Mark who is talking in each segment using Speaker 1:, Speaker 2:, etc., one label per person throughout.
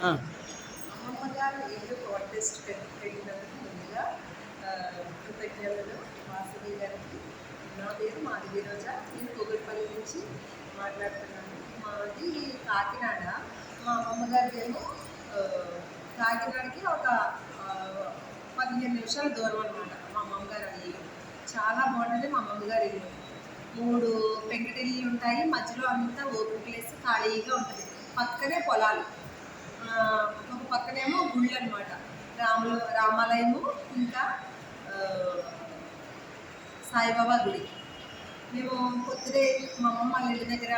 Speaker 1: అమ్మమ్మ గారు ఇల్లు కాంటెస్ట్ పెట్టినందుకు ముందుగా ఆ, కృతజ్ఞతలు వాసవి గారికి నా పేరు మాధవి రోజా నేను కొగుడిపల్లి నుంచి మాట్లాడుతున్నాను మాది కాకినాడ మా అమ్మమ్మ గారిది కాకినాడకి ఒక పదిహేను నిమిషాల దూరం అనమాట మా అమ్మమ్మగారు ఇల్లు చాలా బాగుంటుంది మా అమ్మమ్మగారి ఇల్లు మూడు పెంకుటిల్లు ఉంటాయి. మధ్యలో అంతా ఓపెన్ ప్లేస్ ఖాళీగా ఉంటుంది. పక్కనే పొలాలు. ఒక పక్కనేమో గుళ్ళు అనమాట రాములు రామాలయము ఇంకా సాయిబాబా గుడి. మేము పొద్దునే మా అమ్మమ్మ వాళ్ళ ఇల్లు దగ్గర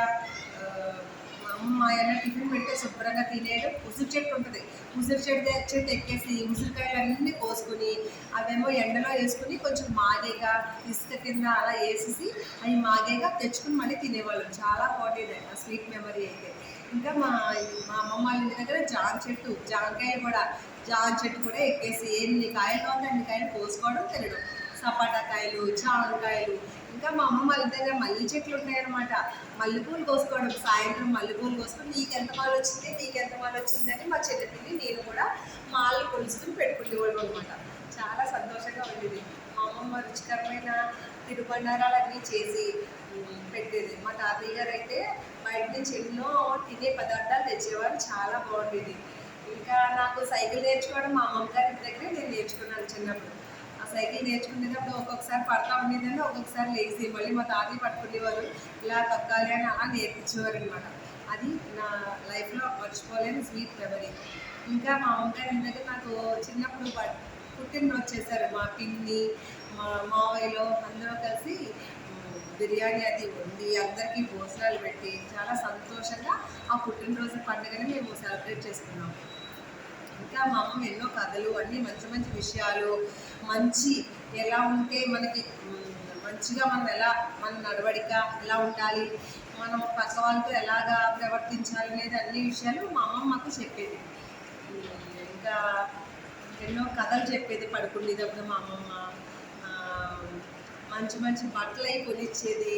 Speaker 1: మా అమ్మ ఆయన టిఫిన్ పెడితే శుభ్రంగా తినేయడం. ఉసిరి చెట్టు ఉంటుంది. ఉసిరి చెట్టు చెట్టు ఎక్కేసి ఉసిరికాయలు అన్నీ కోసుకొని అవేమో ఎండలో వేసుకుని కొంచెం మాగేగా ఇసుక కింద అలా వేసేసి అవి మాగేగా తెచ్చుకుని మళ్ళీ తినేవాళ్ళం. చాలా బాగుండేది ఆ స్వీట్ మెమరీ అయితే. ఇంకా మా మా అమ్మమ్మ వాళ్ళ ఇంటి దగ్గర జామ చెట్టు జామకాయ కూడా జామ చెట్టు కూడా ఎక్కేసి ఎన్ని కాయలు కావాలి అన్ని కాయలు కోసుకోవడం తినడం. సపాటా కాయలు జామకాయలు ఇంకా మా అమ్మ వాళ్ళ దగ్గర మల్లె చెట్లు ఉంటాయన్నమాట మల్లెపూలు కోసుకోవడం సాయంత్రం మల్లెపూలు కోసుకొని నీకు ఎంత మాలు వచ్చింది నీకు ఎంత మాలు వచ్చిందని మా చెల్లెపిల్లి నేను కూడా మాలు కొలుసుకుని పెట్టుకునేవాళ్ళం అనమాట చాలా సంతోషంగా ఉండేది. మా అమ్మమ్మ రుచికరమైన తిరుబండారాలన్నీ చేసి పెట్టేది. మా తాతయ్య గారు అయితే బయట నుంచి ఎన్నో తినే పదార్థాలు తెచ్చేవారు చాలా బాగుండేది. ఇంకా నాకు సైకిల్ నేర్చుకోవడం మా అమ్మమ్మ గారి దగ్గరే నేను నేర్చుకున్నాను చిన్నప్పుడు. ఆ సైకిల్ నేర్చుకునేటప్పుడు ఒక్కొక్కసారి పడతా ఉండేదని ఒక్కొక్కసారి లేచి మళ్ళీ మా తాతయ్య పట్టుకునేవారు ఇలా తొక్కాలి అని అలా నేర్పించేవారు అనమాట అది నా లైఫ్లో మర్చిపోలేని స్వీట్ మెమరీ. ఇంకా మా అమ్మగారి ఇంటి దగ్గర నాకు చిన్నప్పుడు పుట్టినరోజు చేశారు మా పిన్ని మా మావయ్యలో అందరూ కలిసి బిర్యానీ అది వండి అందరికీ భోజనాలు పెట్టి చాలా సంతోషంగా ఆ పుట్టినరోజు పండుగని మేము సెలబ్రేట్ చేసుకున్నాం. ఇంకా మా అమ్మ ఎన్నో కథలు అన్నీ మంచి మంచి విషయాలు మంచి ఎలా ఉంటే మనకి మంచిగా మనం ఎలా మన నడవడిక ఎలా ఉండాలి మనం పక్క వాళ్ళతో ఎలాగా ప్రవర్తించాలి అనేది అన్ని విషయాలు మా అమ్మ మాకు చెప్పేది. ఇంకా ఎన్నో కథలు చెప్పేది పడుకునేటప్పుడు మా అమ్మమ్మ మంచి మంచి బట్టలు అయి కొనిచ్చేది.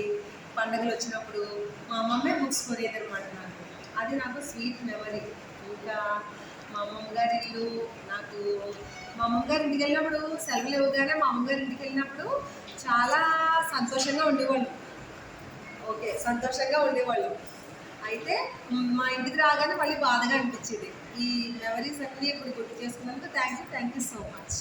Speaker 1: పండుగలు వచ్చినప్పుడు మా అమ్మమ్మే బుక్స్ కొనేది అనమాట నాకు. అది నాకు స్వీట్ మెమరీ. ఇంకా మా అమ్మమ్మ గారి ఇల్లు నాకు మా అమ్మమ్మ గారి ఇంటికి వెళ్ళినప్పుడు సెలవులు ఇవ్వగానే మా అమ్మగారి ఇంటికి వెళ్ళినప్పుడు చాలా సంతోషంగా ఉండేవాళ్ళు. ఓకే సంతోషంగా ఉండేవాళ్ళు. అయితే మా ఇంటికి రాగానే మళ్ళీ బాధగా అనిపించేది. ఈ మెమరీస్ అన్నీ ఇప్పుడు గుర్తు చేసుకున్నందుకు thank you thank you so much.